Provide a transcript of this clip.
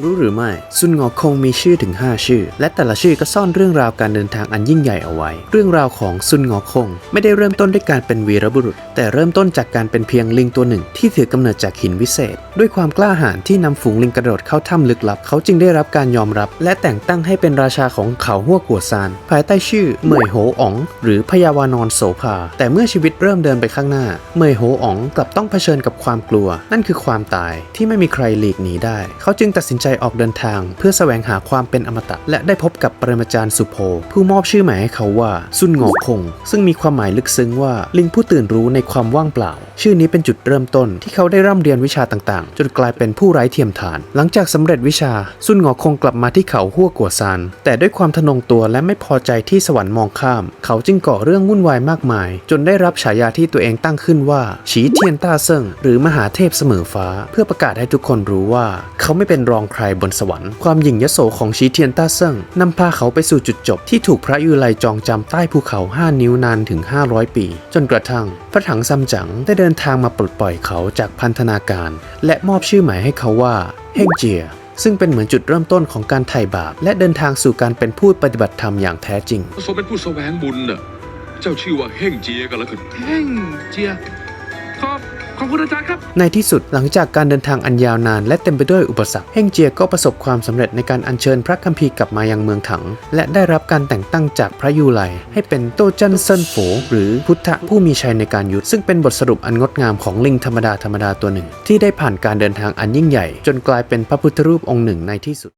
รู้หรือไม่ ซุนงอคงมีชื่อถึง 5 ชื่อ และแต่ละชื่อก็ซ่อนเรื่องราวการเดินทางอันยิ่งใหญ่เอาไว้ เรื่องราวของซุนงอคง ไม่ได้เริ่มต้นด้วยการเป็นวีรบุรุษ แต่เริ่มต้นจากการเป็นเพียงลิงตัวหนึ่ง ที่ถือกำเนิดจากหินวิเศษ ด้วยความกล้าหาญที่นำฝูงลิงกระโดดเข้าถ้ำลึกลับ เขาจึงได้รับการยอมรับ และแต่งตั้งให้เป็นราชาของเขาหัวกัวซาน ภายใต้ชื่อเหมยโหอ๋อง หรือพยาวานอนโสภา แต่เมื่อชีวิตเริ่มเดินไปข้างหน้าเหมยโหอ๋องกลับต้องเผชิญกับความกลัว นั่นคือความตายที่ไม่มีใครหลีกหนีได้ เขาจึงตัดสินใจออกเดินทาง เพื่อแสวงหาความเป็นอมตะ และได้พบกับปรมาจารย์สุโภ ผู้มอบชื่อหมายให้เขาว่าซุนงอคง ซึ่งมีความหมายลึกซึ้งว่าลิงผู้ตื่นรู้ในความว่างเปล่า ชื่อนี้เป็นจุดเริ่มต้นที่เขาได้ร่ำเรียนวิชาต่างๆ จนกลายเป็นผู้ไร้เทียมทาน หลังจากสำเร็จวิชาซุนงอคงกลับมาที่เขาหัวกัวซานแต่ด้วยความทนงตัวและไม่พอใจที่สวรรค์มองข้าม เขาจึงก่อเรื่องวุ่นวายมากมาย จนได้รับฉายาที่ตัวเองตั้งขึ้นว่าฉีเทียนต้าเซิงหรือมหาเทพเสมอฟ้า เพื่อประกาศให้ทุกคนรู้ว่า เขาไม่เป็นรองใครบนสวรรค์ความหยิ่งยโสของฉีเทียนต้าเซิงนำพาเขาไปสู่จุดจบที่ถูกพระยุไลจองจำใต้ภูเขา 5 นิ้วนานถึง 500 ปี จนกระทั่ง พระถังซัมจั๋งได้เดินทางมาปลดปล่อยเขาจากพันธนาการ และมอบชื่อหมายให้เขาว่าเฮงเจียซึ่งเป็นเหมือนจุดเริ่มต้นของการไถ่บาป และเดินทางสู่การเป็นผู้ปฏิบัติธรรมอย่างแท้จริงสมเป็นผู้แสวงบุญน่ะเจ้าชื่อว่าเฮ่งเจียกันแล้วกันแห้งเจีย ขอบขอบคุณอาจารย์ครับ ในที่สุดหลังจากการเดินทางอันยาวนาน และเต็มไปด้วยอุปสรรคเฮงเจียก็ประสบความสำเร็จในการอัญเชิญพระคัมภีร์กลับมายังเมืองถัง และได้รับการแต่งตั้งจากพระยูไลให้เป็นโตจันเซินโฝหรือพุทธผู้มีชัยในการยุทธซึ่งเป็นบทสรุปอันงดงามของลิงธรรมดาธรรมดาตัวหนึ่ง ที่ได้ผ่านการเดินทางอันยิ่งใหญ่ จนกลายเป็นพระพุทธรูปองค์หนึ่งในที่สุด